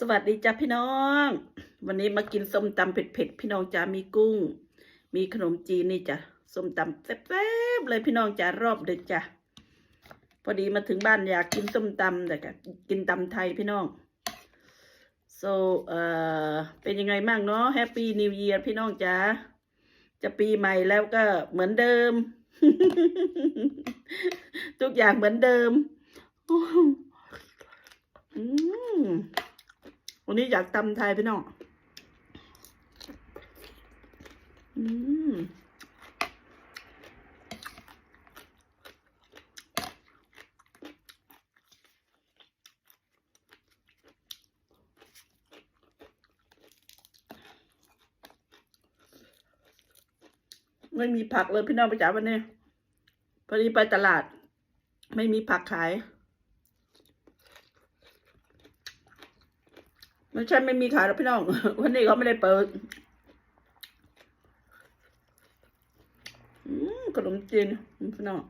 สวัสดีจ้าพี่น้อง วันนี้มากินส้มตำเผ็ดๆพี่น้องจ้ามีกุ้ง มีขนมจีนนี่จ้ะส้มตำแซ่บๆเลยพี่น้องจ้ารอบดึกจ้ะพอดีมาถึงบ้านอยากกินส้มตำแต่ก็กินตำไทยพี่น้อง so เอ่อเป็นยังไงบ้างเนาะแฮปปี้นิวเยียร์พี่น้องจ้าจะปีใหม่แล้วก็เหมือนเดิม ทุกอย่างเหมือนเดิมอืม วันนี้อยากตำไทยพี่น้อง อืมไม่มีผักเลยพี่น้องไปจ๋าวันนี้พอดีไปตลาด ไม่มีผักขาย ไม่ใช่ไม่มีขายหรอกพี่น้อง วันนี้เขาไม่ได้เปิดขนมจีนพี่น้อง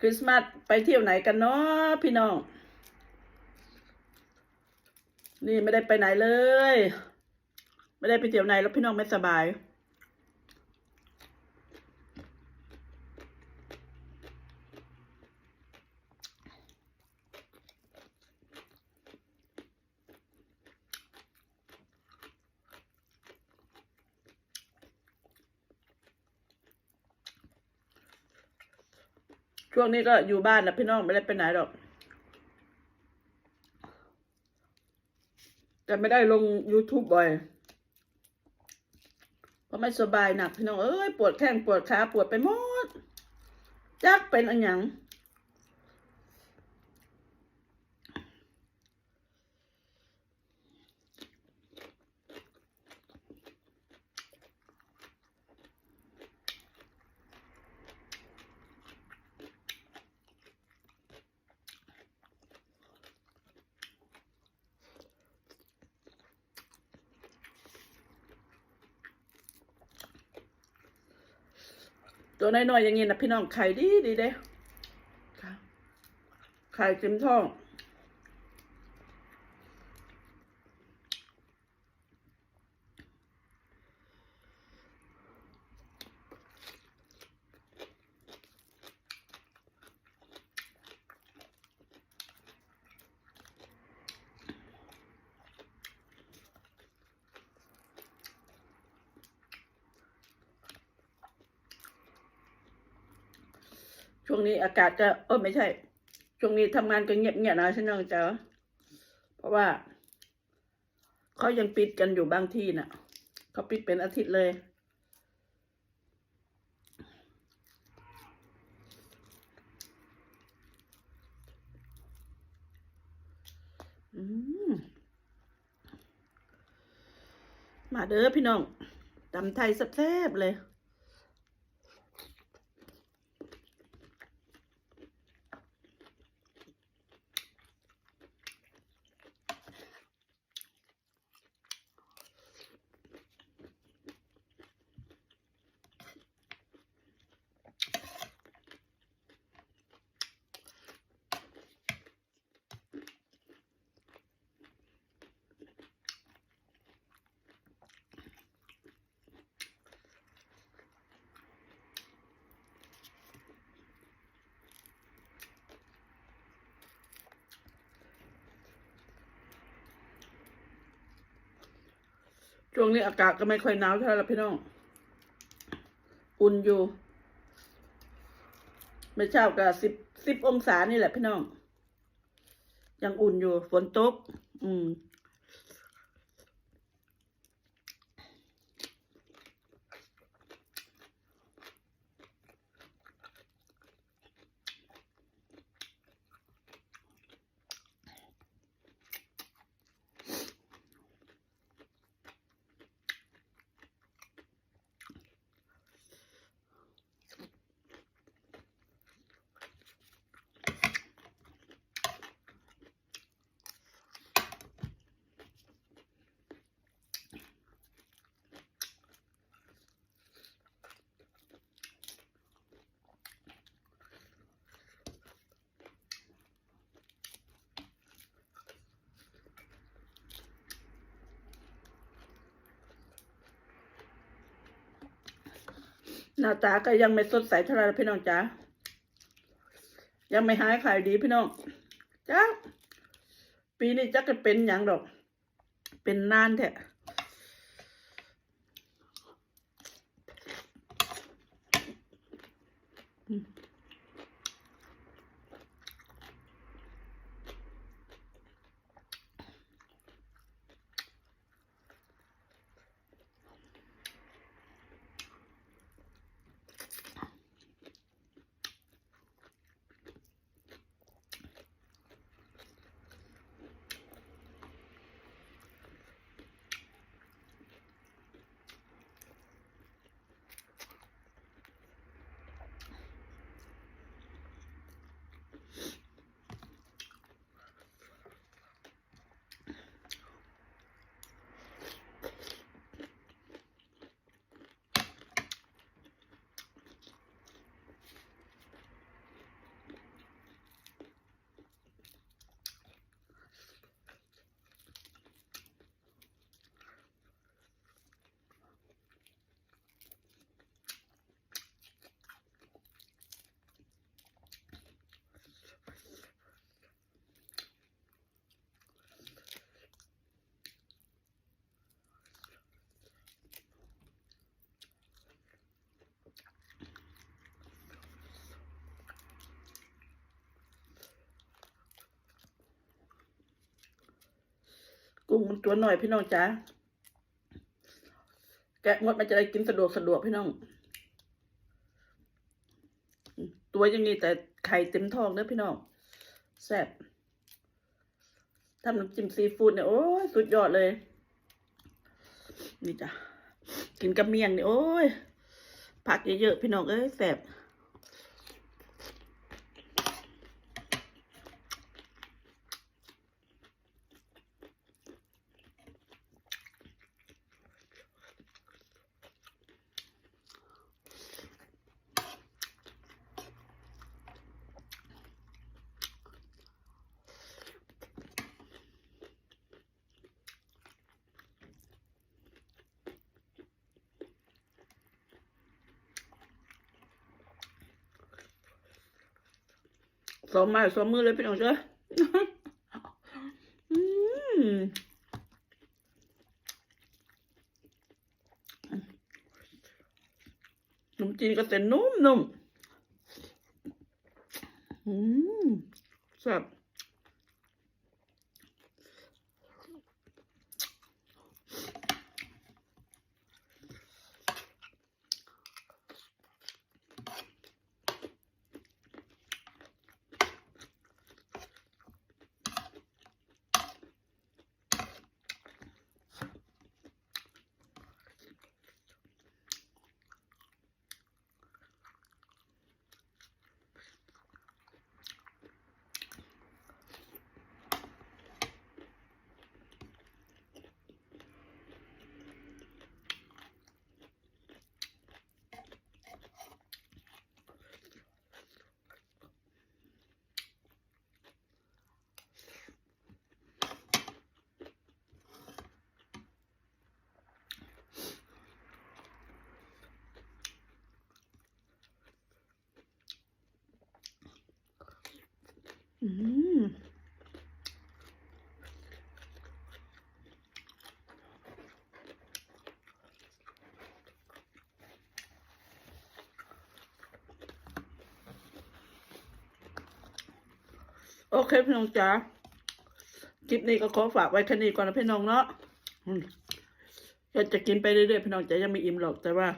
คริสต์มาสไปเที่ยวไหนกันเนาะพี่น้อง นี่ไม่ได้ไปไหนเลย ไม่ได้ไปเที่ยวไหนแล้วพี่น้องไม่สบาย ช่วงนี้ก็อยู่บ้านนะพี่น้องไม่ได้ไปไหนหรอกแต่ไม่ได้ลง YouTube บ่อยเพราะไม่สบายหนักพี่น้องเอ้ยปวดแข้งปวดขาปวดไปหมดจักเป็นอันหยัง ตัวน้อยๆอย่างงี้นะพี่น้องไข่ดีดีเด้ไข่เต็มท้อง ช่วงนี้อากาศจะเออไม่ใช่ ช่วงนี้ทำงานก็เงียบๆนะพี่น้องจ๋าเพราะว่าเขายังปิดกันอยู่บางที่น่ะเขาปิดเป็นอาทิตย์เลยมมาเด้อพี่น้องตำไทยแซ่บๆเลย ช่วงนี้อากาศก็ไม่ค่อยหนาวเท่าไหร่ละพี่น้อง อุ่นอยู่ไม่เช้าก็สิบสิบองศานี่แหละพี่น้อง ยังอุ่นอยู่ฝนตก อืม อ หน้าตาก็ยังไม่สดใสเท่าไรพี่น้องจ๋ายังไม่หายขายดีพี่น้องจ้าปีนี้จักจะเป็นอย่างดอก เป็นนานแท้อืม กุ้งมันตัวหน่อยพี่น้องจ๋าแกะหมดมันจะได้กินสะดวกสะดวกพี่น้อง ตัวยังนี้แต่ไข่เต็มท้องเด้อพี่น้องแซ่บทำน้ำจิ้มซีฟู้ดเนี่ยโอ้ยสุดยอดเลย นี่จ้ะกินกับเมี่ยงเนี่ยโอ้ยผักเยอะๆพี่น้องเอ้ยแซ่บ สองไม้สองมือเลยพี่น้องเจ้าขนมจีนก็เส้นนุ่มนุ่มอืมแซ่บ อืมโอเคพี่น้องจ๋าคลิปนี้ก็ขอฝากไว้แค่นี้ก่อนนะพี่น้องเนาะอืมก็จะกินไปเรื่อยๆพี่น้องจะยังไม่อิ่มหรอกแต่ว่า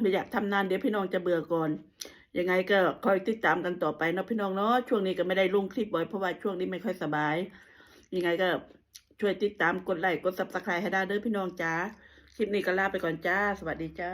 ไม่อยากทำนานเดี๋ยวพี่น้องจะเบื่อก่อน ยังไงก็คอยติดตามกันต่อไปนะพี่น้องเนาะช่วงนี้ก็ไม่ได้ลงคลิปบ่อยเพราะว่าช่วงนี้ไม่ค่อยสบาย ยังไงก็ช่วยติดตามกดไลค์กดซับสไครต์ให้ได้เด้อพี่น้องจ้าคลิปนี้ก็ลาไปก่อนจ้า สวัสดีจ้า